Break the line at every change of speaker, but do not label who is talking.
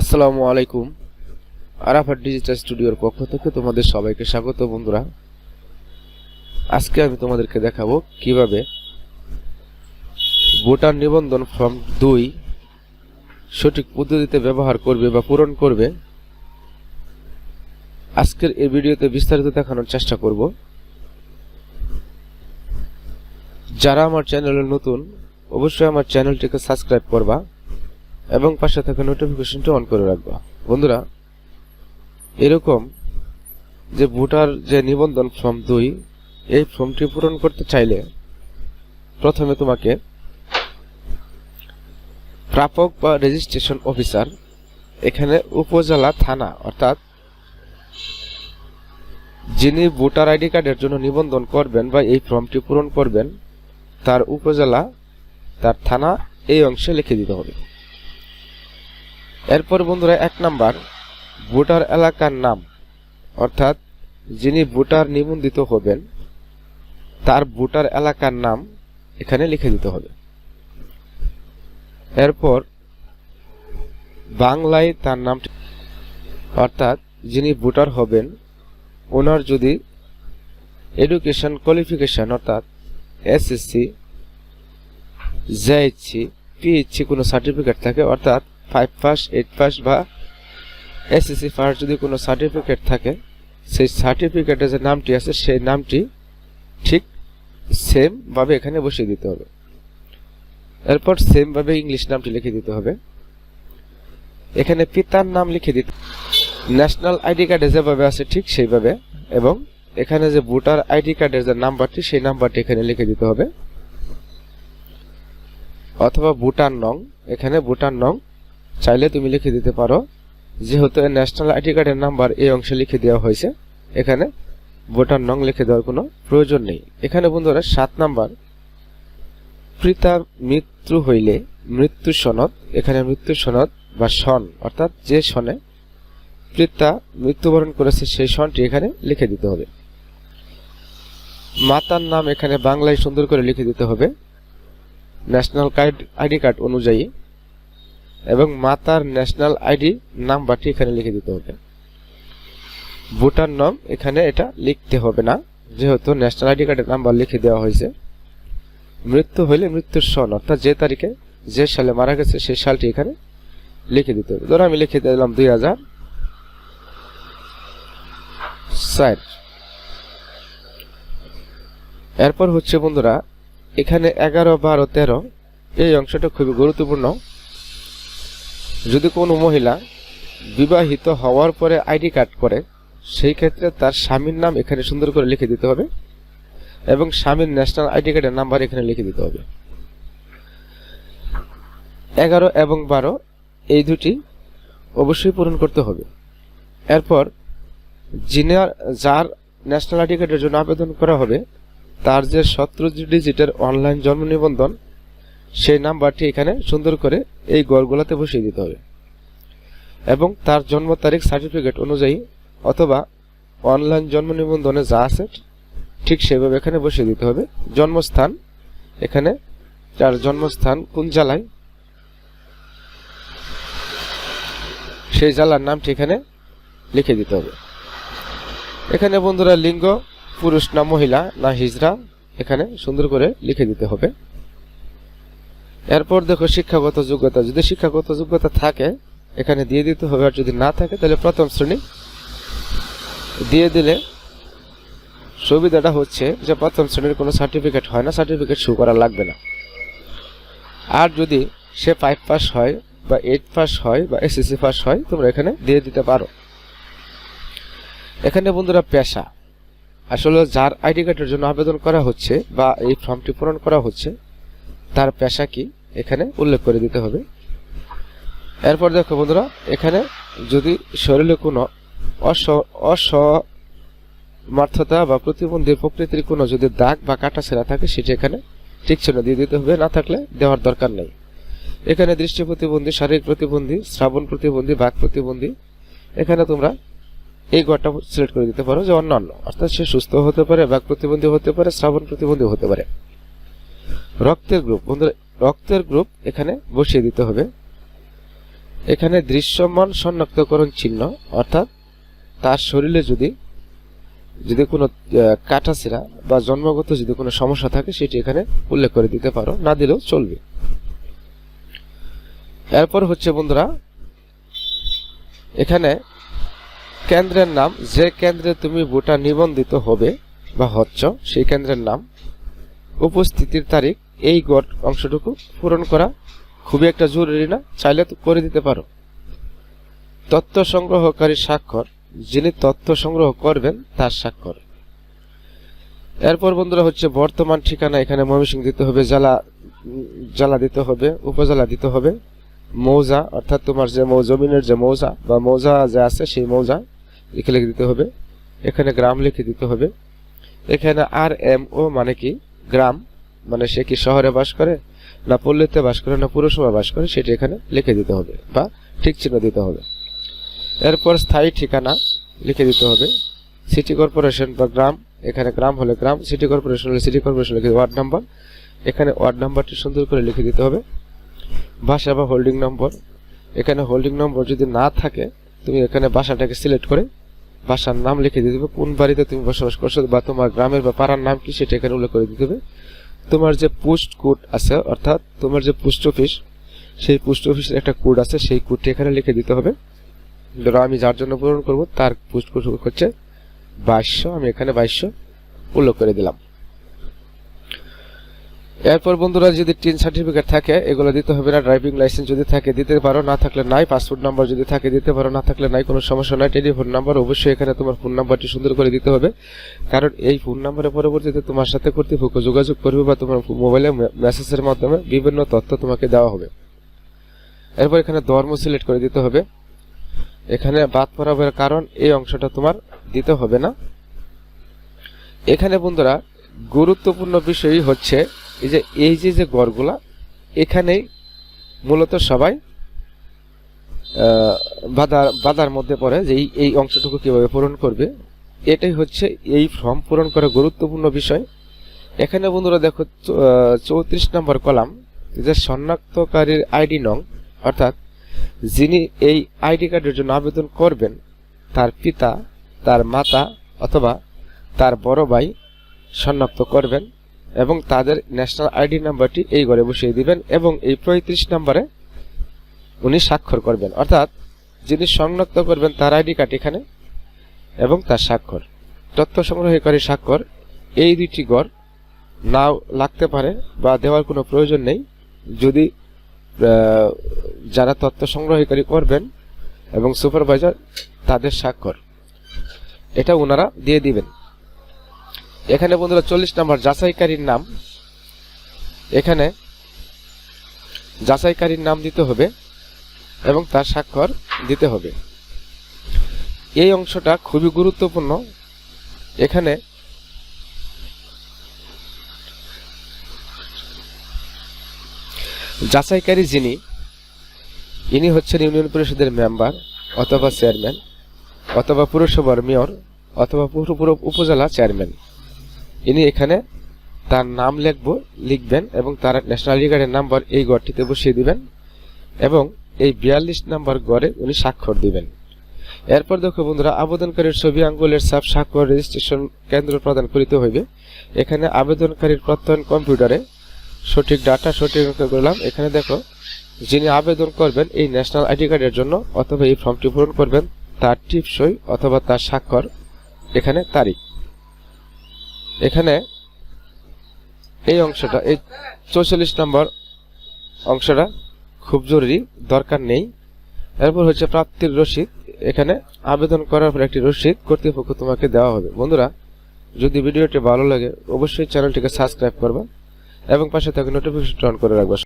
আসসালামু আলাইকুম। আরাফাট ডিজিটাল স্টুডিওর পক্ষ থেকে তোমাদের সবাইকে স্বাগত বন্ধুরা। আজকে আমি তোমাদেরকে দেখাবো কীভাবে ভোটার নিবন্ধন ফর্ম দুই সঠিক পদ্ধতিতে ব্যবহার করবে বা পূরণ করবে আজকের এই ভিডিওতে বিস্তারিত দেখানোর চেষ্টা করব। যারা আমার চ্যানেলে নতুন, অবশ্যই আমার চ্যানেলটিকে সাবস্ক্রাইব করবা। এবং পাশে থাকা নোটিফিকেশনটা অন করে রাখবা। বন্ধুরা, এরকম যে ভোটার যে নিবন্ধন ফর্ম দুই, এই ফর্মটি পূরণ করতে চাইলে প্রথমে তোমাকে প্রাপক বা রেজিস্ট্রেশন অফিসার এখানে উপজেলা থানা, অর্থাৎ যিনি ভোটার আইডি কার্ডের জন্য নিবন্ধন করবেন বা এই ফর্মটি পূরণ করবেন, তার উপজেলা, তার থানা, এই অংশে লিখে দিতে হবে। এরপর বন্ধুরা এক নাম্বার, ভোটার এলাকার নাম, অর্থাৎ যিনি ভোটার নিবন্ধিত হবেন, তার ভোটার এলাকার নাম এখানে লিখে দিতে হবে। এরপর বাংলায় তার নাম অর্থাৎ যিনি ভোটার হবেন, ওনার যদি এডুকেশন কোয়ালিফিকেশন, অর্থাৎ এসএসসি, জেএইচসি, পিএইচসি কোনো সার্টিফিকেট থাকে, অর্থাৎ ফাইভ পাস এইট পাস বা এসএসসি ফার্স্ট যদি কোনো সার্টিফিকেট থাকে, সেই সার্টিফিকেটের যে নামটি আছে, সেই নামটি ঠিক সেমভাবে এখানে বসিয়ে দিতে হবে। এরপর সেমভাবে ইংলিশ নামটি লিখে দিতে হবে। এখানে পিতার নাম লিখে দিতে ন্যাশনাল আইডি কার্ডে যেভাবে আছে ঠিক সেইভাবে এবং এখানে যে ভোটার আইডি কার্ডের যে নাম্বারটি, সেই নাম্বারটি এখানে লিখে দিতে হবে। অথবা ভুটান নং, এখানে ভুটান নং চাইলে তুমি লিখে দিতে পারো। যেহেতু ন্যাশনাল আইডি কার্ডের নাম্বার এই অংশে লিখে দেওয়া হয়েছে, এখানে ভোটার নং লিখে দেওয়ার কোনো প্রয়োজন নেই। এখানে বন্ধুরা সাত নাম্বার পিতা মৃত্যু হইলে মৃত্যু সনদ, এখানে মৃত্যু সনদ বা সন, অর্থাৎ যে সনে পিতা মৃত্যুবরণ করেছে সেই সনটি এখানে লিখে দিতে হবে। মাতার নাম এখানে বাংলায় সুন্দর করে লিখে দিতে হবে। ন্যাশনাল কার্ড আইডি কার্ড অনুযায়ী এবং মাতার ন্যাশনাল আইডি নাম্বারটি এখানে লিখে দিতে হবে। ভোটার নাম এখানে এটা লিখতে হবে না, যেহেতু ন্যাশনাল আইডি কার্ডের নাম্বার লিখে দেওয়া হয়েছে। মৃত্যু হলে মৃত্যুর সন, অর্থাৎ যে তারিখে যে সালে মারা গেছে সেই সালটি এখানে লিখে দিতে হবে। ধরো আমি লিখে দিলাম দুই হাজার ষাট এরপর হচ্ছে বন্ধুরা, এখানে এগারো, বারো, তেরো, এই অংশটা খুবই গুরুত্বপূর্ণ। যদি কোনো মহিলা বিবাহিত হওয়ার পরে আইডি কার্ড করে, সেই ক্ষেত্রে তার স্বামীর নাম এখানে সুন্দর করে লিখে দিতে হবে এবং স্বামীর ন্যাশনাল আইডি কার্ডের নাম্বার এখানে লিখে দিতে হবে। এগারো এবং বারো, এই দুটি অবশ্যই পূরণ করতে হবে। এরপর যিনি যার ন্যাশনাল আইডি কার্ডের জন্য আবেদন করা হবে, তার যে সতেরো ডিজিটের অনলাইন জন্ম নিবন্ধন সেই নাম্বারটি এখানে সুন্দর করে এই গড়গুলোতে বসিয়ে দিতে হবে। এবং তার জন্ম তারিখ সার্টিফিকেট অনুযায়ী অথবা অনলাইন জন্ম নিবন্ধনে যা আছে ঠিক সেভাবে এখানে বসিয়ে দিতে হবে। জন্মস্থান এখানে তার জন্মস্থান কোন জেলায়? সেই জেলার নামটি এখানে লিখে দিতে হবে। এখানে বন্ধুরা লিঙ্গ, পুরুষ না মহিলা না হিজরা এখানে সুন্দর করে লিখে দিতে হবে। এরপর দেখো শিক্ষাগত যোগ্যতা। যদি শিক্ষাগত যোগ্যতা থাকে, এখানে দিয়ে দিতে হবে, আর যদি না থাকে, তাহলে প্রথম শ্রেণি দিয়ে দিলে সুবিধাটা হচ্ছে যে প্রথম শ্রেণির কোনো সার্টিফিকেট হয় না সার্টিফিকেট শু করা লাগবে না। আর যদি সে ফাইভ পাস হয়, বা এইট পাস হয়, বা এসএসসি পাস হয়, তোমরা এখানে দিয়ে দিতে পারো। এখানে বন্ধুরা পেশা। আসলে যার আইডি কার্ডের জন্য আবেদন করা হচ্ছে, বা এই ফর্মটি পূরণ করা হচ্ছে তার পেশা কি এখানে উল্লেখ করে দিতে হবে। এরপর দেখো বন্ধুরা, এখানে যদি শরীরে কোনো অস, অসমর্থতা বা প্রতিবন্ধী প্রকৃতির কোনো যদি দাগ বা কাটা ছেঁড়া থাকে, সেটি এখানে ঠিক ছিল দিয়ে দিতে হবে, না থাকলে দেওয়ার দরকার নেই। এখানে দৃষ্টি প্রতিবন্ধী, শারীরিক প্রতিবন্ধী, শ্রাবণ প্রতিবন্ধী, বাক প্রতিবন্ধী, এখানে তোমরা এই ঘরটা সিলেক্ট করে দিতে পারো যে অন্যান্য, অর্থাৎ সে সুস্থ হতে পারে, বাক প্রতিবন্ধী হতে পারে, শ্রাবণ প্রতিবন্ধী হতে পারে। রক্তের গ্রুপ। বন্ধুরা, রক্তের গ্রুপ এখানে বসিয়ে দিতে হবে। এখানে দৃশ্যমান শনাক্তকরণ চিহ্ন, অর্থাৎ তার শরীরে যদি যদি কোনো কাটাছিরা বা জন্মগত যদি কোনো সমস্যা থাকে, সেটি এখানে উল্লেখ করে দিতে পারো। না দিলেও চলবে। এরপর হচ্ছে বন্ধুরা, এখানে কেন্দ্রের নাম, যে কেন্দ্রে তুমি ভোটার নিবন্ধিত হবে বা হচ্ছ, সেই কেন্দ্রের নাম, উপস্থিতির তারিখ এই গড় অংশটুকু পূরণ করা খুবই একটা জরুরি না, চাইলে তো করে দিতে পারো। তথ্য সংগ্রহকারী স্বাক্ষর, যিনি তথ্য সংগ্রহ করবেন, তার স্বাক্ষর। এরপর বন্ধুরা হচ্ছে বর্তমান ঠিকানা, এখানে ময়মনসিংহ দিতে হবে, জেলা জেলা দিতে হবে, উপজেলা দিতে হবে। মৌজা, অর্থাৎ তোমার যে জমিনের যে মৌজা, বা মৌজা যে আছে, সেই মৌজা লিখে লিখে দিতে হবে। এখানে গ্রাম লিখে দিতে হবে। এখানে আর এম ও মানে কি? গ্রাম। মানে সে কি শহরে বাস করে, না পল্লীতে বাস করে, না পুরসভা বাস করে, সেটি এখানে লিখে দিতে হবে বা ঠিক চিহ্ন দিতে হবে। এরপর স্থায়ী ঠিকানা লিখে দিতে হবে। সিটি কর্পোরেশন বা গ্রাম, এখানে গ্রাম হলে গ্রাম সিটি কর্পোরেশন হলে সিটি কর্পোরেশন লিখে ওয়ার্ড নাম্বার এখানে ওয়ার্ড নাম্বারটি সুন্দর করে লিখে দিতে হবে। ভাষা বা হোল্ডিং নম্বর এখানে হোল্ডিং নম্বর যদি না থাকে, তুমি এখানে বাসাটাকে সিলেক্ট করে বাসার নাম লিখে দিতে হবে। কোন বাড়িতে তুমি বসবাস করছ বা তোমার গ্রামের বা পাড়ার নাম কি, সেটা এখানে উল্লেখ করে দিতে হবে। তোমার যে পোস্ট কোড আছে, অর্থাৎ তোমার যে পোস্ট অফিস, সেই পোস্ট অফিসের একটা কোড আছে, সেই কোডটি এখানে লিখে দিতে হবে। ধরো আমি যার জন্য পূরণ করব, তার পোস্ট কোড হচ্ছে বাইশশো, আমি এখানে বাইশশো উল্লেখ করে দিলাম। এরপর বন্ধুরা যদি টিন সার্টিফিকেট থাকে, এগুলো দিতে হবে না। ড্রাইভিং লাইসেন্স যদি থাকে, দিতে পারো। না থাকলে নাই। পাসপোর্ট নাম্বার যদি থাকে, দিতে পারো। না থাকলে নাই, কোনো সমস্যা নাই। টেলিফোন নাম্বার, অবশ্যই এখানে তোমার ফোন নাম্বারটি সুন্দর করে দিতে হবে। কারণ এই ফোন নাম্বারের পরবর্তীতে তোমার সাথে কর্তৃপক্ষ যোগাযোগ করবে বা তোমার মোবাইলে মেসেজের মাধ্যমে বিভিন্ন তথ্য তোমাকে দেওয়া হবে। এরপর এখানে ধর্ম সিলেক্ট করে দিতে হবে। এখানে বাদ পড়াবার কারণ এই অংশটা তোমার দিতে হবে না। এখানে বন্ধুরা, গুরুত্বপূর্ণ বিষয়ই হচ্ছে এই যে এই যে যে গড়গুলা এখানেই মূলত সবাই আহ, বাধার মধ্যে পড়ে যে এই অংশটুকু কীভাবে পূরণ করবে। এটাই হচ্ছে এই ফর্ম পূরণ করা গুরুত্বপূর্ণ বিষয়। এখানে বন্ধুরা দেখো চৌত্রিশ নম্বর কলাম যে শনাক্তকারীর আইডি নং অর্থাৎ যিনি এই আইডি কার্ডের জন্য আবেদন করবেন তার পিতা তার মাতা অথবা তার বড় ভাই শনাক্ত করবেন। এবং তাদের ন্যাশনাল আইডি নাম্বারটি এই ঘরে বসিয়ে দিবেন এবং এই পঁয়ত্রিশ নম্বরে উনি স্বাক্ষর করবেন। অর্থাৎ যিনি শনাক্ত করবেন তার আইডি কার্ড এখানে এবং তার স্বাক্ষর। তথ্য সংগ্রহকারী স্বাক্ষর, এই দুইটি গড় নাও লাগতে পারে বা দেওয়ার কোনো প্রয়োজন নেই। যদি যারা তথ্য সংগ্রহকারী করবেন এবং সুপারভাইজার, তাদের স্বাক্ষর। এটা ওনারা দিয়ে দিবেন। এখানে বন্ধুরা চল্লিশ নম্বর, যাচাইকারীর নাম। এখানে যাচাইকারীর নাম দিতে হবে এবং তার স্বাক্ষর দিতে হবে। এই অংশটা খুবই গুরুত্বপূর্ণ। এখানে যাচাইকারী যিনি, ইনি হচ্ছেন ইউনিয়ন পরিষদের মেম্বার অথবা চেয়ারম্যান, অথবা পুরসভার মেয়র, অথবা উপজেলা চেয়ারম্যান। ইনি এখানে তার নাম লিখব, লিখবেন এবং তার ন্যাশনাল কার্ডের নাম্বার এই গড়টিতে বসিয়ে দিবেন এবং এই বিয়াল্লিশ নাম্বার গড়ে উনি স্বাক্ষর দিবেন। এরপর দেখো বন্ধুরা, আবেদনকারীর ছবি, আঙ্গুলের সাপ স্বাক্ষর রেজিস্ট্রেশন কেন্দ্র প্রদান করিতে হইবে। এখানে আবেদনকারীর প্রত্যয়ন কম্পিউটারে সঠিক ডাটা সঠিক করলাম। এখানে দেখো, যিনি আবেদন করবেন এই ন্যাশনাল আইডি কার্ডের জন্য অথবা এই ফর্মটি পূরণ করবেন, তার টিপসই অথবা তার স্বাক্ষর এখানে তারিখ। এখানে এই অংশটা, এই চৌচল্লিশ নম্বর অংশটা খুব জরুরি, দরকার নেই। এরপর হচ্ছে প্রাপ্তির রসিদ। এখানে আবেদন করার পর একটি রসিদ কর্তৃপক্ষ তোমাকে দেওয়া হবে। বন্ধুরা, যদি ভিডিওটি ভালো লাগে, অবশ্যই চ্যানেলটিকে সাবস্ক্রাইব করবা এবং পাশে থাকা নোটিফিকেশন অন করে রাখবা।